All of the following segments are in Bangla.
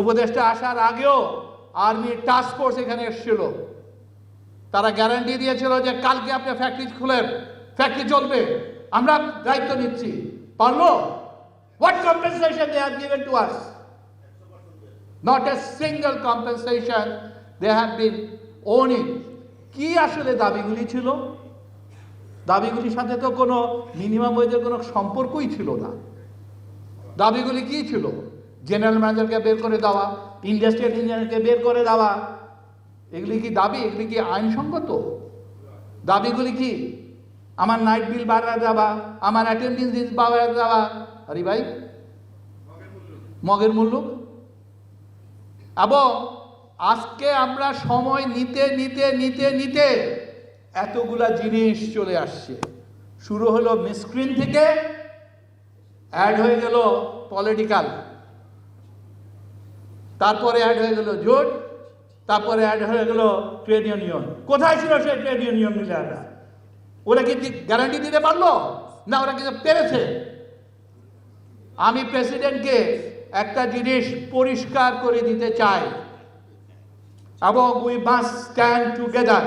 উপদেশটা আসার আগেও আর্মির টাস্ক ফোর্স এখানে এসেছিল। তারা গ্যারান্টি দিয়েছিল যে কালকে আপনি ফ্যাক্টরি খুলেন ফ্যাক্টরি চলবে। আমরা দায়িত্ব নিচ্ছি। পারল? What compensation they have given to us not a single compensation they have been owning কি আসলে দাবিগুলি ছিল? দাবিগুলির সাথে তো কোনো মিনিমাম ওয়েজের কোনো সম্পর্কই ছিল না। দাবিগুলি কি ছিল? জেনারেল ম্যানেজারকে বের করে দেওয়া ইন্ডাস্ট্রিয়াল ইঞ্জিনিয়ারকে বের করে দেওয়া, এগুলি কি দাবি? এগুলি কি আইনসঙ্গত? দাবিগুলি কি? আমার নাইট বিল বাড়া দেওয়া, আমার অ্যাটেন্ডেন্স বাড়া দেওয়া। আরে ভাই, মগের মূল্য। এবং আজকে আমরা সময় নিতে নিতে নিতে নিতে এতগুলা জিনিস চলে আসছে। শুরু হলো মিসক্রিন থেকে অ্যাড হয়ে গেল পলিটিক্যাল তারপরে অ্যাড হয়ে গেল জোট, তারপরে অ্যাড হয়ে গেল ট্রেড ইউনিয়ন কোথায় ছিল সেই ট্রেড ইউনিয়ন মিলাররা ওরা কি গ্যারান্টি দিতে পারল? না, ওরা কিন্তু পেরেছে? আমি প্রেসিডেন্টকে একটা জিনিস পরিষ্কার করে দিতে চাই। এবং উই মাস্ট স্ট্যান্ড টুগেদার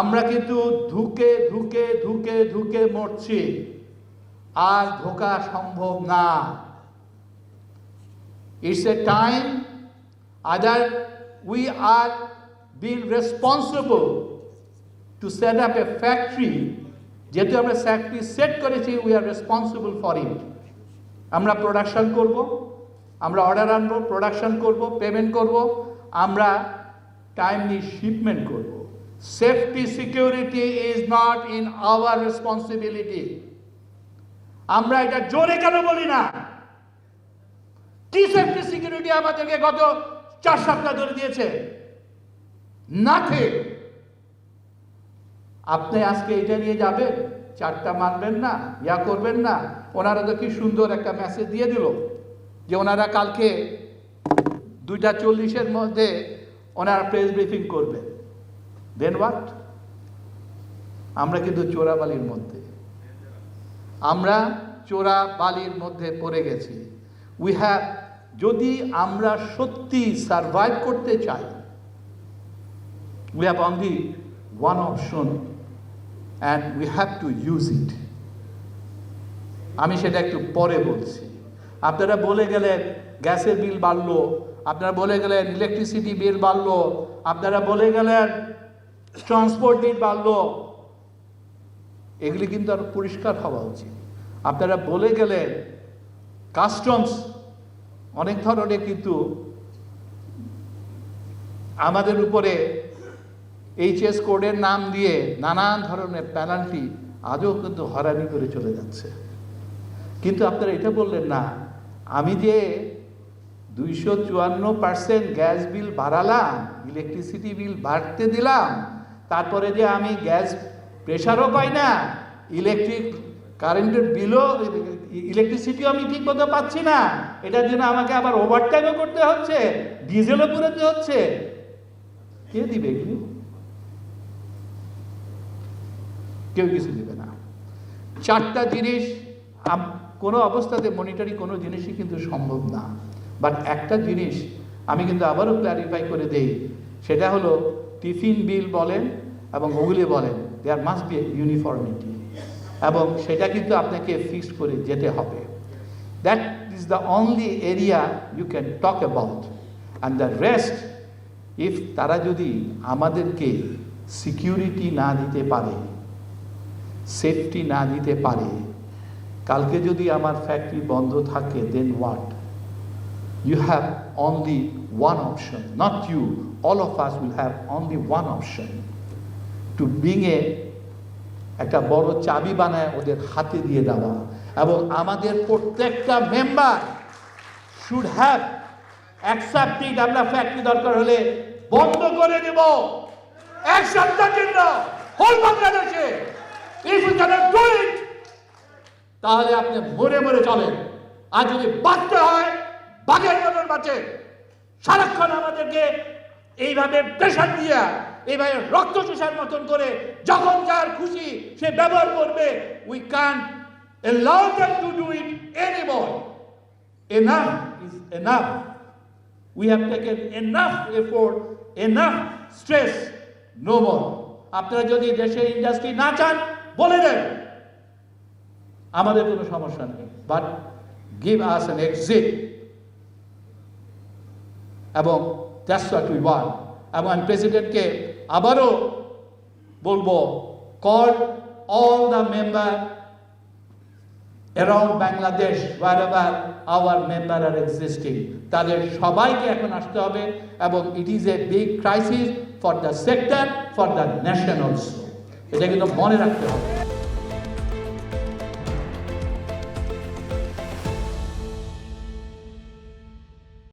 আমরা কিন্তু ধুকে ধুকে ধুকে ধুকে মরছি। আর ধোকা সম্ভব না। It's a time either we are being responsible to set up a factory. যেহেতু আমরা ফ্যাক্টরি সেট করেছি we are responsible for it আমরা প্রোডাকশন করব, আমরা অর্ডার আনব প্রোডাকশন করব পেমেন্ট করব, আমরা টাইমলি শিপমেন্ট করব। Safety security is not in our responsibility আমরা এটা জোরে কেন বলি না? কি সেফটি সিকিউরিটি আমাদেরকে গত চার সপ্তাহ ধরে দিয়েছে। নাথিং। আপনি আজকে এটা নিয়ে যাবেন, চারটা মানবেন না, ইয়া করবেন না, ওনারা তো কি সুন্দর একটা মেসেজ দিয়ে দিল যে ওনারা কালকে দুইটা চল্লিশের মধ্যে ওনারা প্রেস ব্রিফিং করবে। দেন হোয়াট আমরা কিন্তু চোরাবালির মধ্যে। আমরা চোরা বালির মধ্যে পড়ে গেছি। উই হ্যাভ যদি আমরা সত্যি সার্ভাইভ করতে চাই we have only one option and we have to use it আমি সেটা একটু পরে বলছি। আপনারা বলে গেলেন গ্যাসের বিল বাড়লো, আপনারা বলে গেলেন ইলেকট্রিসিটি বিল বাড়লো, আপনারা বলে গেলেন ট্রান্সপোর্ট বিল বাড়লো, এগুলি কিন্তু আরও পরিষ্কার হওয়া উচিত। আপনারা বলে গেলেন কাস্টমস অনেক ধরনের কিন্তু আমাদের উপরে এইচএস কোডের নাম দিয়ে নানান ধরনের পেনাল্টি আজও কিন্তু হরানি করে চলে যাচ্ছে। কিন্তু আপনারা এটা বললেন না, আমি যে দুইশো চুয়ান্ন পার্সেন্ট গ্যাস বিল বাড়ালাম ইলেকট্রিসিটি বিল বাড়তে দিলাম, তারপরে যে আমি গ্যাস প্রেশারও পাই না ইলেকট্রিক কারেন্টের বিলও ইলেকট্রিসিটিও আমি ঠিক মতো পাচ্ছি না। এটার জন্য আমাকে আবার ওভারটাইমও করতে হচ্ছে ডিজেলও পুরাতে হচ্ছে। কে দিবে এগুলি? কেউ কিছু দেবে না। চারটা জিনিস কোনো অবস্থাতে মনিটারি কোনো জিনিসই কিন্তু সম্ভব না। বাট একটা জিনিস আমি কিন্তু আবারও ক্ল্যারিফাই করে দেই, সেটা হলো টিফিন বিল বলেন এবং ওগুলি বলেন দেয়ার মাস্ট বি ইউনিফর্মিটি এবং সেটা কিন্তু আপনাকে ফিক্স করে যেতে হবে। That is the only area you can talk about and the rest if তারা যদি আমাদেরকে সিকিউরিটি না দিতে পারে সেফটি না দিতে পারে কালকে যদি আমার ফ্যাক্টরি বন্ধ থাকে then what you have only one option, not you, all of us will have only one option to bring a একটা বড় চাবি বানায় ওদের হাতে দিয়ে দেওয়া। এবং আমাদের প্রত্যেকটা মেম্বার শুড হ্যাভ অ্যাকসেপ্টেড আমরা ফ্যাক্টরি দরকার হলে বন্ধ করে দেব। এক সপ্তাহের জন্য হোল বাংলাদেশে if you can't do it তাহলে আপনি মরে মরে চলেন। আর যদি বাঁচতে হয়, বাঘের মতন বাঁচে। সারাক্ষণ আমাদেরকে এইভাবে প্রেশার দিয়া এইভাবে রক্ত চোষার মতন করে যখন যার খুশি সে ব্যবহার করবে উই কান allow them to do it anymore. Enough is enough. We have taken enough effort, enough stress, no more. আপনারা যদি দেশের ইন্ডাস্ট্রি না চান বলে দেন। আমাদের কোনো সমস্যা নেই। But give us an exit এবং দ্যাটস হোয়াট উই ওয়ান্ট এবং আমি প্রেসিডেন্টকে আবারও বলব call all the member around Bangladesh wherever our member are existing তাদের সবাইকে এখন আসতে হবে এবং it is a big crisis for the sector for the nation also এটা কিন্তু মনে রাখতে হবে।